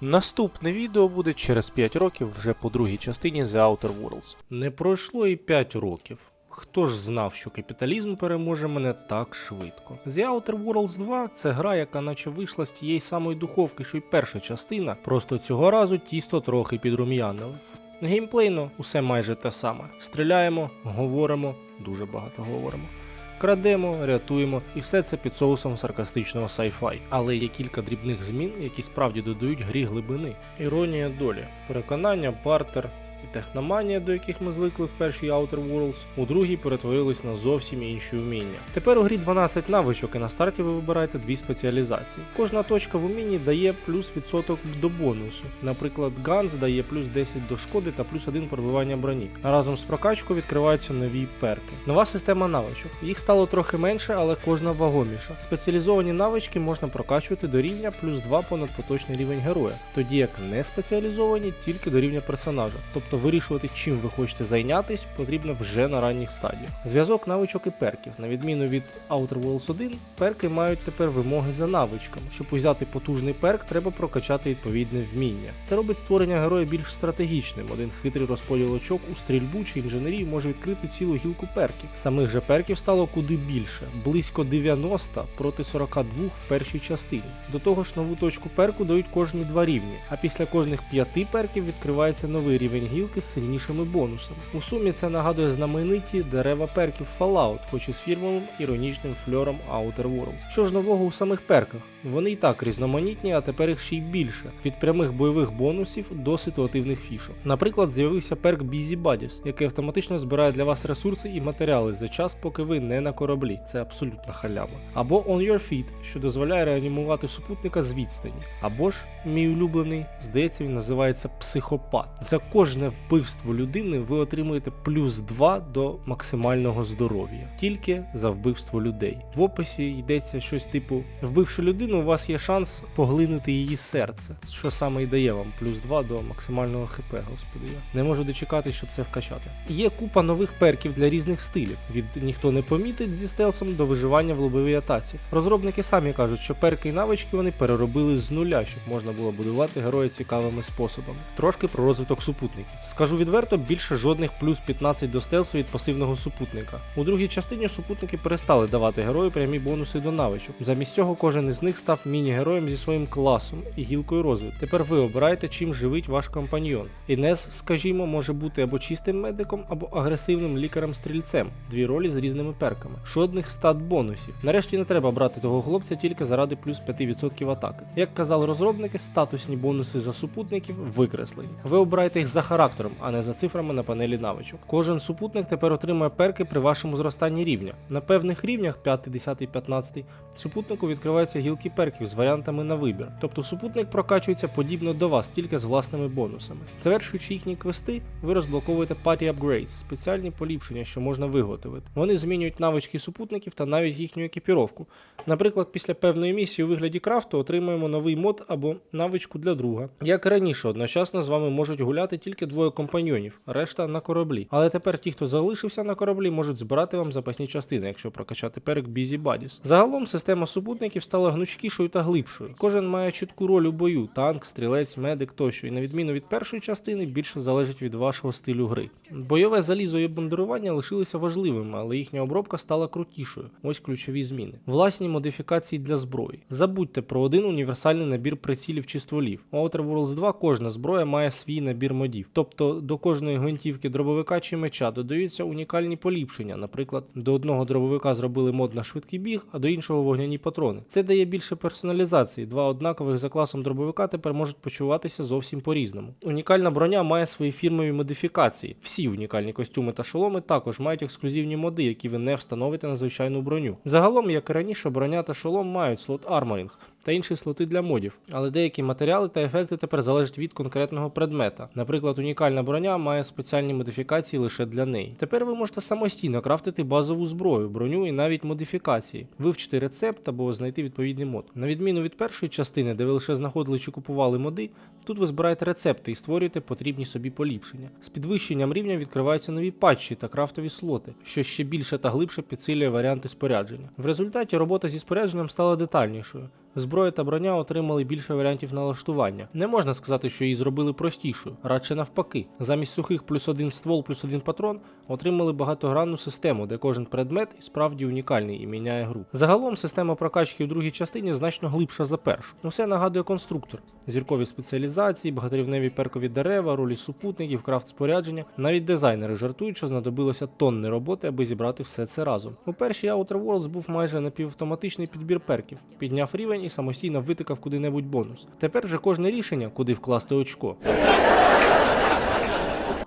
Наступне відео буде через 5 років вже по другій частині The Outer Worlds. Не пройшло і 5 років. Хто ж знав, що капіталізм переможе мене так швидко? The Outer Worlds 2 це гра, яка наче вийшла з тієї самої духовки, що й перша частина, просто цього разу тісто трохи підрум'янили. Геймплейно усе майже те саме. Стріляємо, говоримо, дуже багато говоримо. Крадемо, рятуємо, і все це під соусом саркастичного sci-fi. Але є кілька дрібних змін, які справді додають грі глибини. Іронія долі, переконання, бартер і техноманія, до яких ми звикли в першій Outer Worlds, у другій перетворились на зовсім інші вміння. Тепер у грі 12 навичок, і на старті ви вибираєте дві спеціалізації. Кожна точка в умінні дає плюс відсоток до бонусу. Наприклад, Ганс дає плюс 10 до шкоди та плюс 1 пробивання броні. А разом з прокачкою відкриваються нові перки. Нова система навичок. Їх стало трохи менше, але кожна вагоміша. Спеціалізовані навички можна прокачувати до рівня плюс 2 понад поточний рівень героя, тоді як не спеціалізовані тільки до рівня персонажа. Тобто вирішувати, чим ви хочете зайнятись, потрібно вже на ранніх стадіях. Зв'язок навичок і перків. На відміну від Outer Worlds 1, перки мають тепер вимоги за навичками. Щоб узяти потужний перк, треба прокачати відповідне вміння. Це робить створення героя більш стратегічним. Один хитрий розподіл очок у стрільбу чи інженерії може відкрити цілу гілку перків. Самих же перків стало куди більше близько 90 проти 42 в першій частині. До того ж, нову точку перку дають кожні два рівні, а після кожних п'яти перків відкривається новий рівень гілки з сильнішими бонусами. У сумі це нагадує знамениті дерева перків Fallout, хоч і з фірмовим іронічним фльором Outer World. Що ж нового у самих перках? Вони і так різноманітні, а тепер їх ще й більше від прямих бойових бонусів до ситуативних фішок. Наприклад, з'явився перк Busy Buddies, який автоматично збирає для вас ресурси і матеріали за час, поки ви не на кораблі. Це абсолютна халява. Або On Your Feet, що дозволяє реанімувати супутника з відстані. Або ж мій улюблений, здається, він називається психопат. За кожне вбивство людини ви отримуєте плюс 2 до максимального здоров'я, тільки за вбивство людей. В описі йдеться щось типу: вбивши людину, у вас є шанс поглинути її серце, що саме і дає вам плюс 2 до максимального хп, господи. Я не можу дочекатись, щоб це вкачати. Є купа нових перків для різних стилів: від ніхто не помітить зі стелсом до виживання в лобовій атаці. Розробники самі кажуть, що перки і навички вони переробили з нуля, щоб можна було будувати героя цікавими способами. Трошки про розвиток супутників. Скажу відверто, більше жодних плюс 15 до стелсу від пасивного супутника. У другій частині супутники перестали давати герою прямі бонуси до навичок. Замість цього кожен із них став міні-героєм зі своїм класом і гілкою розвитку. Тепер ви обираєте, чим живить ваш компаньйон. Інес, скажімо, може бути або чистим медиком, або агресивним лікарем-стрільцем. Дві ролі з різними перками. Жодних стат бонусів. Нарешті не треба брати того хлопця тільки заради плюс 5% атаки. Як казали розробники, статусні бонуси за супутників викреслені. Ви обираєте їх за характером, а не за цифрами на панелі навичок. Кожен супутник тепер отримує перки при вашому зростанні рівня. На певних рівнях 5, 10, 15 супутнику відкриваються гілки перків з варіантами на вибір. Тобто супутник прокачується подібно до вас, тільки з власними бонусами. Завершуючи їхні квести, ви розблоковуєте Party Upgrades, спеціальні поліпшення, що можна виготовити. Вони змінюють навички супутників та навіть їхню екіпіровку. Наприклад, після певної місії у вигляді крафту отримуємо новий мод або навичку для друга. Як раніше, одночасно з вами можуть гуляти тільки двоє компаньйонів, решта на кораблі. Але тепер ті, хто залишився на кораблі, можуть збирати вам запасні частини, якщо прокачати перек Busy Buddies. Загалом система супутників стала гнучкішою та глибшою. Кожен має чітку роль у бою: танк, стрілець, медик тощо. І на відміну від першої частини, більше залежить від вашого стилю гри. Бойове залізо і бомбардування лишилися важливими, але їхня обробка стала крутішою. Ось ключові зміни. Власні модифікації для зброї. Забудьте про один універсальний набір прицілів чи стволів. У Outer Worlds 2 кожна зброя має свій набір модів. Тобто до кожної гвинтівки дробовика чи меча додаються унікальні поліпшення. Наприклад, до одного дробовика зробили мод на швидкий біг, а до іншого вогняні патрони. Це дає більше персоналізації. Два однакових за класом дробовика тепер можуть почуватися зовсім по-різному. Унікальна броня має свої фірмові модифікації. Всі унікальні костюми та шоломи також мають ексклюзивні моди, які ви не встановите на звичайну броню. Загалом, як і раніше, броня та шолом мають слот арморінг. Та інші слоти для модів, але деякі матеріали та ефекти тепер залежать від конкретного предмета. Наприклад, унікальна броня має спеціальні модифікації лише для неї. Тепер ви можете самостійно крафтити базову зброю, броню і навіть модифікації, вивчити рецепт або знайти відповідний мод. На відміну від першої частини, де ви лише знаходили чи купували моди, тут ви збираєте рецепти і створюєте потрібні собі поліпшення. З підвищенням рівня відкриваються нові патчі та крафтові слоти, що ще більше та глибше підсилює варіанти спорядження. В результаті робота зі спорядженням стала детальнішою. Зброя та броня отримали більше варіантів налаштування. Не можна сказати, що її зробили простішою, радше навпаки. Замість сухих плюс один ствол, плюс один патрон отримали багатогранну систему, де кожен предмет і справді унікальний і міняє гру. Загалом система прокачки в другій частині значно глибша за першу. Усе нагадує конструктор: зіркові спеціалізації, багаторівневі перкові дерева, ролі супутників, крафт спорядження. Навіть дизайнери жартують, що знадобилося тонни роботи, аби зібрати все це разом. У першій Outer Worlds був майже напівавтоматичний підбір перків, підняв рівень і самостійно витикав куди-небудь бонус. Тепер же кожне рішення, куди вкласти очко.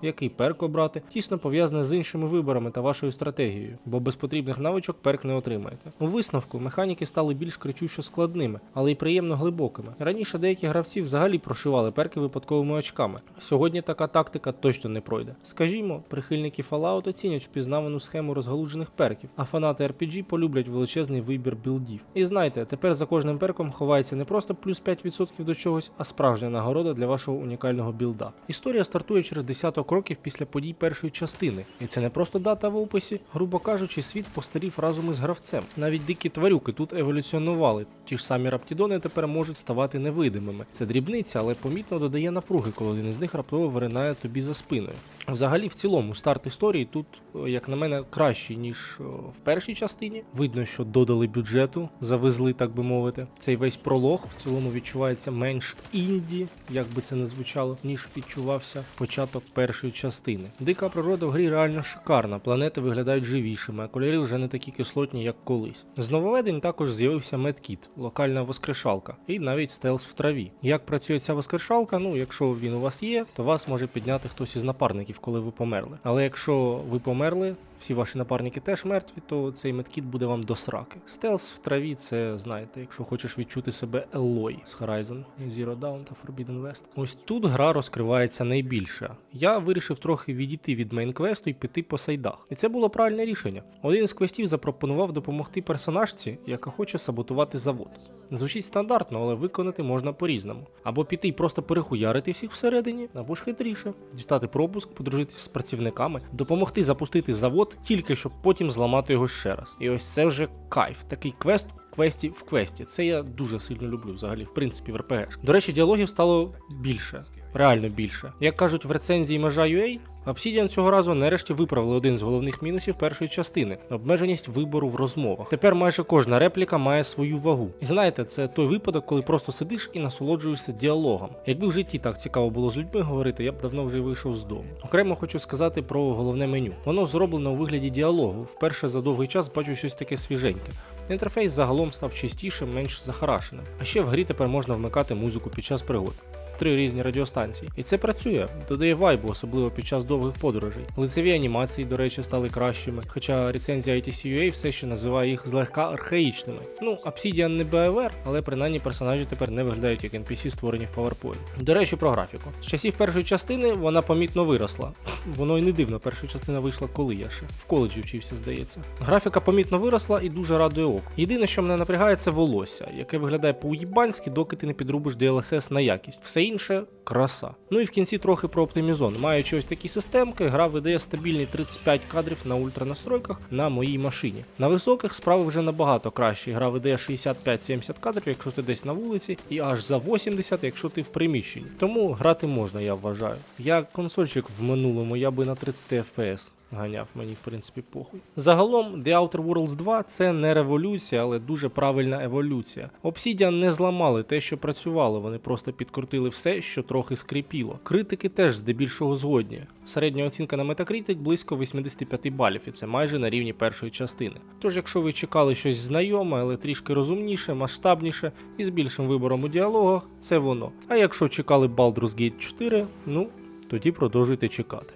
Який перк обрати, тісно пов'язане з іншими виборами та вашою стратегією, бо без потрібних навичок перк не отримаєте. У висновку механіки стали більш кричущо складними, але й приємно глибокими. Раніше деякі гравці взагалі прошивали перки випадковими очками. Сьогодні така тактика точно не пройде. Скажімо, прихильники Fallout оцінять впізнавану схему розгалуджених перків, а фанати RPG полюблять величезний вибір білдів. І знайте, тепер за кожним перком ховається не просто плюс 5% до чогось, а справжня нагорода для вашого унікального білда. Історія стартує через десяток років після подій першої частини, і це не просто дата в описі. Грубо кажучи, світ постарів разом із гравцем. Навіть дикі тварюки тут еволюціонували. Ті ж самі раптідони тепер можуть ставати невидимими. Це дрібниця, але помітно додає напруги, коли один із них раптово виринає тобі за спиною. Взагалі, в цілому, старт історії тут, е, як на мене, кращий ніж е, в першій частині. Видно, що додали бюджету, завезли, так би мовити. Цей весь пролог в цілому відчувається менш інді, як би це не звучало, ніж відчувався початок першої частини. Дика природа в грі реально шикарна. Планети виглядають живішими, а кольори вже не такі кислотні, як колись. З нововведень також з'явився медкіт, локальна воскрешалка, і навіть стелс в траві. Як працює ця воскрешалка? Ну, якщо він у вас є, то вас може підняти хтось із напарників, коли ви померли. Але якщо ви померли, всі ваші напарники теж мертві, то цей медкіт буде вам до сраки. Стелс в траві це, знаєте, якщо хочеш відчути себе Елой з Horizon Zero Dawn та Forbidden West. Ось тут гра розкривається найбільше. Я вирішив трохи відійти від мейн-квесту і піти по сайдах. І це було правильне рішення. Один з квестів запропонував допомогти персонажці, яка хоче саботувати завод. Звучить стандартно, але виконати можна по-різному. Або піти і просто перехуярити всіх всередині, або ж хитріше, дістати пропуск, подружитися з працівниками, допомогти запустити завод, тільки щоб потім зламати його ще раз. І ось це вже кайф. Такий квест квесті в квесті. Це я дуже сильно люблю взагалі, в принципі, в РПГ. До речі, діалогів стало більше. Реально більше. Як кажуть в рецензії межа UA, Obsidian цього разу нарешті виправили один з головних мінусів першої частини обмеженість вибору в розмовах. Тепер майже кожна репліка має свою вагу. І знаєте, це той випадок, коли просто сидиш і насолоджуєшся діалогом. Якби в житті так цікаво було з людьми говорити, я б давно вже вийшов з дому. Окремо хочу сказати про головне меню. Воно зроблено у вигляді діалогу. Вперше за довгий час бачу щось таке свіженьке. Інтерфейс загалом став чистішим, менш захарашеним. А ще в грі тепер можна вмикати музику під час пригод. Три різні радіостанції. І це працює, додає вайбу, особливо під час довгих подорожей. Лицеві анімації, до речі, стали кращими, хоча рецензія ITC.ua все ще називає їх злегка архаїчними. Ну, Obsidian не BioWare, але принаймні персонажі тепер не виглядають як NPC, створені в PowerPoint. До речі, про графіку. З часів першої частини вона помітно виросла. Воно і не дивно, перша частина вийшла коли я ще. В коледжі вчився, здається. Графіка помітно виросла і дуже радує око. Єдине, що мене напрягає, це волосся, яке виглядає по-уїбанськи, доки ти не підрубиш DLSS на якість. Все інше краса. Ну і в кінці трохи про оптимізон. Маючи ось такі системки, гра видає стабільні 35 кадрів на ультранастройках на моїй машині. На високих справи вже набагато краще. Гра видає 65-70 кадрів, якщо ти десь на вулиці, і аж за 80, якщо ти в приміщенні. Тому грати можна, я вважаю. Я консольчик в минулому, я би на 30 FPS ганяв, мені в принципі похуй. Загалом, The Outer Worlds 2 це не революція, але дуже правильна еволюція. Obsidian не зламали те, що працювало, вони просто підкрутили все, що трохи скрипіло. Критики теж здебільшого згодні. Середня оцінка на Metacritic близько 85 балів, і це майже на рівні першої частини. Тож, якщо ви чекали щось знайоме, але трішки розумніше, масштабніше і з більшим вибором у діалогах, це воно. А якщо чекали Baldur's Gate 4, ну тоді продовжуйте чекати.